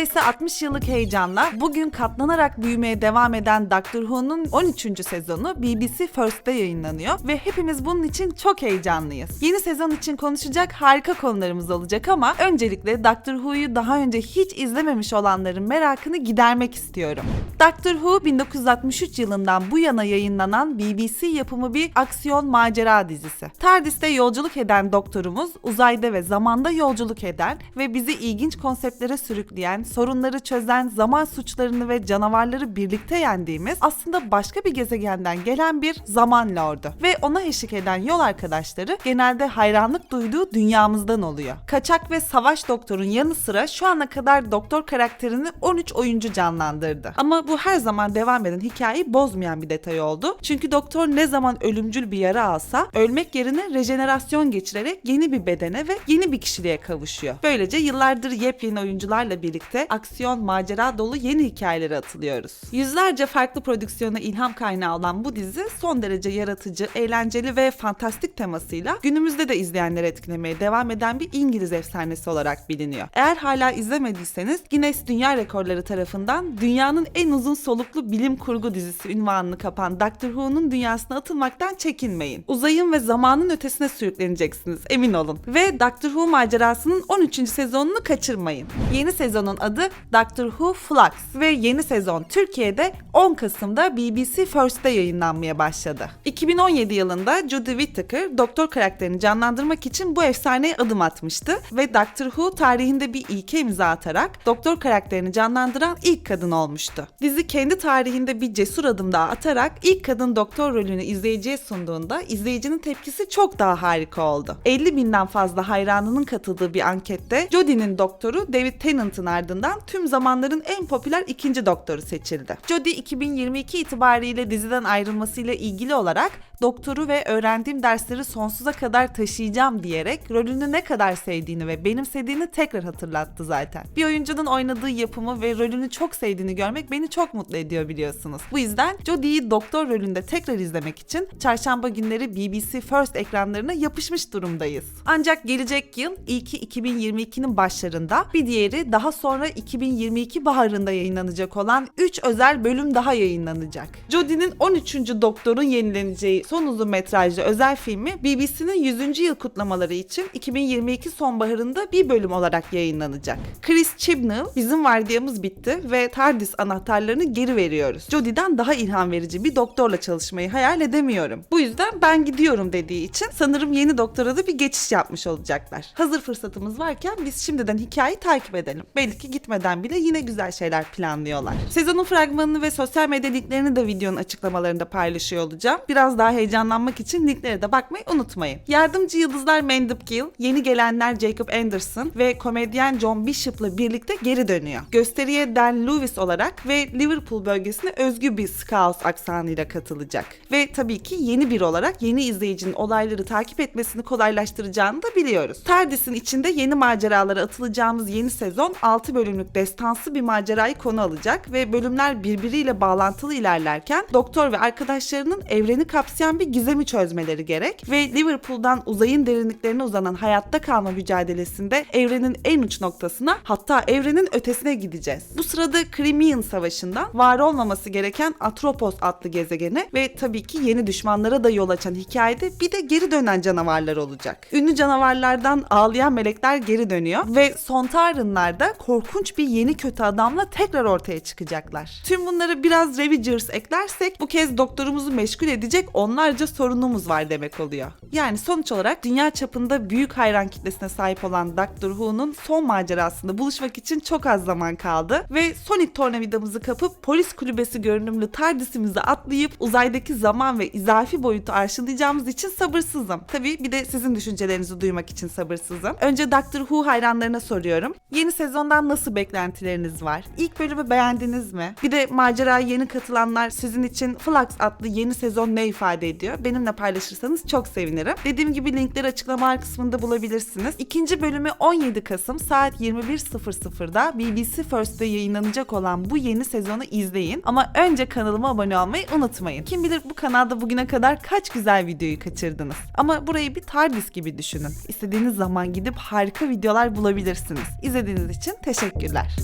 Neredeyse 60 yıllık heyecanla bugün katlanarak büyümeye devam eden Doctor Who'nun 13. sezonu BBC First'te yayınlanıyor ve hepimiz bunun için çok heyecanlıyız. Yeni sezon için konuşacak harika konularımız olacak ama öncelikle Doctor Who'yu daha önce hiç izlememiş olanların merakını gidermek istiyorum. Doctor Who 1963 yılından bu yana yayınlanan BBC yapımı bir aksiyon macera dizisi. TARDIS'te yolculuk eden doktorumuz uzayda ve zamanda yolculuk eden ve bizi ilginç konseptlere sürükleyen, sorunları çözen, zaman suçlarını ve canavarları birlikte yendiğimiz aslında başka bir gezegenden gelen bir zaman lordu. Ve ona eşlik eden yol arkadaşları genelde hayranlık duyduğu dünyamızdan oluyor. Kaçak ve savaş doktorun yanı sıra şu ana kadar doktor karakterini 13 oyuncu canlandırdı. Ama bu her zaman devam eden hikayeyi bozmayan bir detay oldu. Çünkü doktor ne zaman ölümcül bir yara alsa ölmek yerine rejenerasyon geçirerek yeni bir bedene ve yeni bir kişiliğe kavuşuyor. Böylece yıllardır yepyeni oyuncularla birlikte aksiyon, macera dolu yeni hikayelere atılıyoruz. Yüzlerce farklı prodüksiyona ilham kaynağı olan bu dizi son derece yaratıcı, eğlenceli ve fantastik temasıyla günümüzde de izleyenleri etkilemeye devam eden bir İngiliz efsanesi olarak biliniyor. Eğer hala izlemediyseniz Guinness Dünya Rekorları tarafından dünyanın en uzun soluklu bilim kurgu dizisi ünvanını kapan Doctor Who'nun dünyasına atılmaktan çekinmeyin. Uzayın ve zamanın ötesine sürükleneceksiniz emin olun. Ve Doctor Who macerasının 13. sezonunu kaçırmayın. Yeni sezonun adı Doctor Who Flux ve yeni sezon Türkiye'de 10 Kasım'da BBC First'te yayınlanmaya başladı. 2017 yılında Jodie Whittaker doktor karakterini canlandırmak için bu efsaneye adım atmıştı ve Doctor Who tarihinde bir ilke imza atarak doktor karakterini canlandıran ilk kadın olmuştu. Dizi kendi tarihinde bir cesur adım daha atarak ilk kadın doktor rolünü izleyiciye sunduğunda izleyicinin tepkisi çok daha harika oldu. 50 binden fazla hayranının katıldığı bir ankette Jodie'nin doktoru David Tennant'ın ardından tüm zamanların en popüler ikinci doktoru seçildi. Jodie 2022 itibariyle diziden ayrılmasıyla ilgili olarak doktoru ve öğrendiğim dersleri sonsuza kadar taşıyacağım diyerek rolünü ne kadar sevdiğini ve benimsediğini tekrar hatırlattı zaten. Bir oyuncunun oynadığı yapımı ve rolünü çok sevdiğini görmek beni çok mutlu ediyor biliyorsunuz. Bu yüzden Jodie'yi doktor rolünde tekrar izlemek için çarşamba günleri BBC First ekranlarına yapışmış durumdayız. Ancak gelecek yıl ilki 2022'nin başlarında bir diğeri daha sonra 2022 baharında yayınlanacak olan 3 özel bölüm daha yayınlanacak. Jodie'nin 13. Doktor'un yenileneceği son uzun metrajlı özel filmi BBC'nin 100. yıl kutlamaları için 2022 sonbaharında bir bölüm olarak yayınlanacak. Chris Chibnall bizim vardiyamız bitti ve TARDIS anahtarlarını geri veriyoruz. Jodie'den daha ilham verici bir doktorla çalışmayı hayal edemiyorum. Bu yüzden ben gidiyorum dediği için sanırım yeni doktora da bir geçiş yapmış olacaklar. Hazır fırsatımız varken biz şimdiden hikayeyi takip edelim. Belki gitmeden bile yine güzel şeyler planlıyorlar. Sezonun fragmanını ve sosyal medya linklerini de videonun açıklamalarında paylaşıyor olacağım. Biraz daha heyecanlanmak için linklere de bakmayı unutmayın. Yardımcı yıldızlar Mandip Gill, yeni gelenler Jacob Anderson ve komedyen John Bishop'la birlikte geri dönüyor. Gösteriye Dan Lewis olarak ve Liverpool bölgesine özgü bir Scouse aksanıyla katılacak. Ve tabii ki yeni bir olarak yeni izleyicinin olayları takip etmesini kolaylaştıracağını da biliyoruz. TARDIS'in içinde yeni maceralara atılacağımız yeni sezon 6 bölümlük destansı bir macerayı konu alacak ve bölümler birbiriyle bağlantılı ilerlerken doktor ve arkadaşlarının evreni kapsayan bir gizemi çözmeleri gerek ve Liverpool'dan uzayın derinliklerine uzanan hayatta kalma mücadelesinde evrenin en uç noktasına hatta evrenin ötesine gideceğiz. Bu sırada Crimean Savaşı'ndan var olmaması gereken Atropos adlı gezegene ve tabii ki yeni düşmanlara da yol açan hikayede bir de geri dönen canavarlar olacak. Ünlü canavarlardan ağlayan melekler geri dönüyor ve Sontaranlar da korkunç bir yeni kötü adamla tekrar ortaya çıkacaklar. Tüm bunları biraz Ravagers eklersek bu kez doktorumuzu meşgul edecek onlarca sorunumuz var demek oluyor. Yani sonuç olarak dünya çapında büyük hayran kitlesine sahip olan Doctor Who'nun son macerasında buluşmak için çok az zaman kaldı ve Sonic tornavidamızı kapıp polis kulübesi görünümlü TARDIS'imizi atlayıp uzaydaki zaman ve izafi boyutu arşınlayacağımız için sabırsızım. Tabii bir de sizin düşüncelerinizi duymak için sabırsızım. Önce Doctor Who hayranlarına soruyorum. Yeni sezondan nasıl beklentileriniz var? İlk bölümü beğendiniz mi? Bir de maceraya yeni katılanlar sizin için Flux adlı yeni sezon ne ifade ediyor? Benimle paylaşırsanız çok sevinirim. Dediğim gibi linkleri açıklamalar kısmında bulabilirsiniz. İkinci bölümü 17 Kasım saat 21.00'da BBC First'te yayınlanacak olan bu yeni sezonu izleyin. Ama önce kanalıma abone olmayı unutmayın. Kim bilir bu kanalda bugüne kadar kaç güzel videoyu kaçırdınız. Ama burayı bir TARDIS gibi düşünün. İstediğiniz zaman gidip harika videolar bulabilirsiniz. İzlediğiniz için teşekkürler.